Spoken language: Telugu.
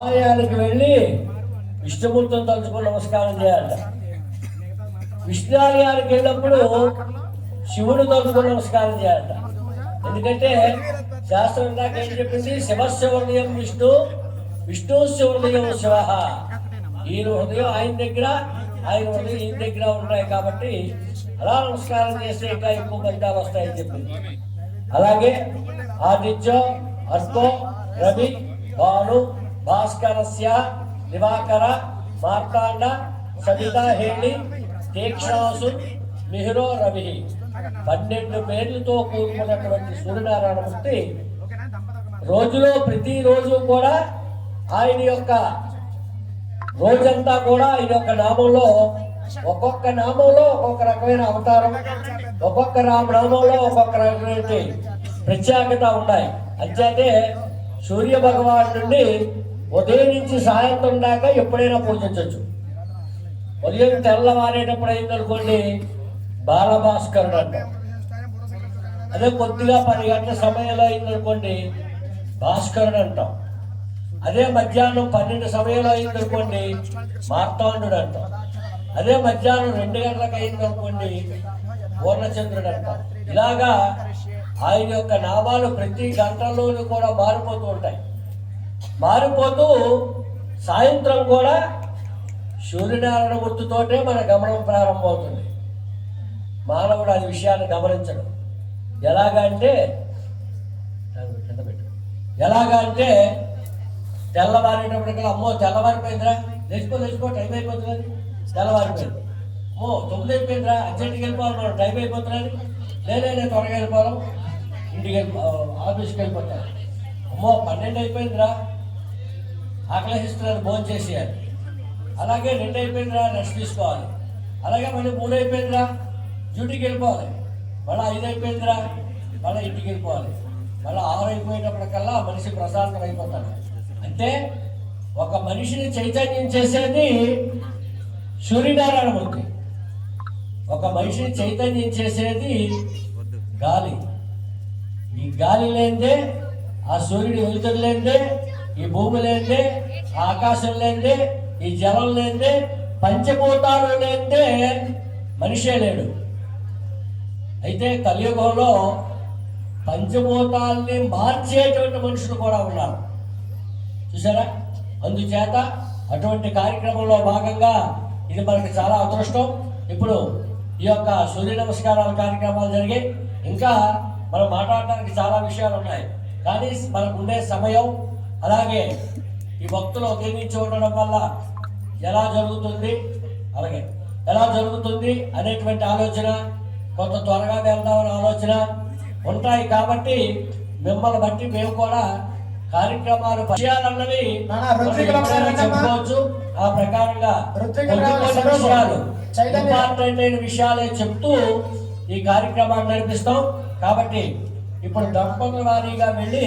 ఆలయానికి వెళ్ళి విష్ణుమూర్తిని తలుచుకుని నమస్కారం చేయాలి విష్ణు ఆలయానికి వెళ్ళినప్పుడు శివుడు తలుచుకుని నమస్కారం చేయాలి ఎందుకంటే శాస్త్రం దాకా ఏం చెప్పింది శివశివర్ణయం విష్ణు విష్ణు శివర్ణయం శివ ఈయన హృదయం ఆయన దగ్గర ఆయన హృదయం ఈయన దగ్గర ఉన్నాయి కాబట్టి అలా నమస్కారం చేస్తే ఇంకా ఎక్కువ ఫలితాలు వస్తాయని చెప్పింది అలాగే ఆదిత్యం అర్కో రవి భాను భాస్కరస్య దివాకర మార్తాండ సవితా హేళి తీక్షణాసు మిహిరో రవి. పన్నెండు పేర్లతో కూడుకున్నటువంటి సూర్యనారాయణమూర్తి రోజులో ప్రతిరోజు కూడా ఆయన యొక్క రోజంతా కూడా ఆయన యొక్క నామంలో ఒక్కొక్క నామంలో ఒక్కొక్క రకమైన అవతారం ఒక్కొక్క నామంలో ఒక్కొక్క రకమైన ప్రత్యేకత ఉన్నాయి అంచేతే సూర్య భగవాన్ నుండి ఉదయం నుంచి సాయంత్రం దాకా ఎప్పుడైనా పూజించవచ్చు ఉదయం తెల్లవారేటప్పుడు అయిందనుకోండి బాలభాస్కరుడు అంటాం. అదే కొద్దిగా పది గంటల సమయంలో అయిందనుకోండి భాస్కరుడు అంటాం. అదే మధ్యాహ్నం పన్నెండు సమయంలో అయిందనుకోండి మార్తాండుడు అంటాం. అదే మధ్యాహ్నం రెండు గంటలకు అయిందనుకోండి పూర్ణచంద్రుడు అంటాం. ఇలాగా ఆయన యొక్క నామాలు ప్రతి గంటలోనూ కూడా మారిపోతూ ఉంటాయి. మారిపోతూ సాయంత్రం కూడా సూర్యనారాయణ గుర్తుతోటే మన గమనం ప్రారంభమవుతుంది. మానవుడు అది విషయాన్ని గమనించడం. ఎలాగంటే కింద పెట్టు. ఎలాగా తెల్లవారేటప్పటికల్లా అమ్మో తెల్లవారిపోయిందిరా. లేచిపో లేచిపో టైం అయిపోతుంది తెల్లవారిపోయింది. అమ్మో తొమ్మిది అయిపోయిందిరా అర్జెంట్కి వెళ్ళిపోవాలి మనం. టైం అయిపోతున్నది. లేదే నేను త్వరగా వెళ్ళిపోవాలి ఇంటికి వెళ్ళి ఆఫీస్కి వెళ్ళిపోతాను అమ్మో పన్నెండు అయిపోయిందిరా. ఆకలిస్తున్నారు భోజనం చేసేయాలి. అలాగే రెండు అయిపోయిందిరా రెస్ట్ తీసుకోవాలి. అలాగే మళ్ళీ మూడు అయిపోయిందిరా డ్యూటీకి వెళ్ళిపోవాలి. మళ్ళీ ఐదు అయిపోయిందిరా మళ్ళీ ఇంటికి వెళ్ళిపోవాలి. మళ్ళీ ఆరు అయిపోయినప్పటికల్లా మనిషి ప్రశాంతం అయిపోతాడు. అంటే ఒక మనిషిని చైతన్యం చేసేది సూర్యనారాయణమూర్తి. ఒక మనిషిని చైతన్యం చేసేది గాలి. ఈ గాలి లేనిదే ఆ సూర్యుడు వెలుతురు లేనిదే ఈ భూమి లేదే ఆకాశం లేనిదే ఈ జలం లేనిదే పంచభూతాలు లేనిదే మనిషే లేడు. అయితే కలియుగంలో పంచభూతాల్ని మార్చేటువంటి మనుషులు కూడా ఉన్నారు. చూసారా? అందుచేత అటువంటి కార్యక్రమంలో భాగంగా ఇది మనకి చాలా అదృష్టం. ఇప్పుడు ఈ యొక్క సూర్య నమస్కారాల కార్యక్రమాలు జరిగాయి. ఇంకా మనం మాట్లాడడానికి చాలా విషయాలు ఉన్నాయి. కానీ మనకు ఉండే సమయం అలాగే ఈ భక్తులు ఒకేమించి ఉండడం వల్ల ఎలా జరుగుతుంది అలాగే ఎలా జరుగుతుంది అనేటువంటి ఆలోచన కొంత త్వరగా వెళ్దామనే ఆలోచన ఉంటాయి కాబట్టి మిమ్మల్ని బట్టి మేము కూడా కార్యక్రమాలు విషయాలన్నవి ప్రసంగమా? చెప్పుకోవచ్చు ఆ ప్రకారంగా? విషయాలు ఇంపార్టెంట్ అయిన విషయాలే చెప్తూ ఈ కార్యక్రమాన్ని నడిపిస్తాం కాబట్టి ఇప్పుడు దంపతుల వారీగా వెళ్ళి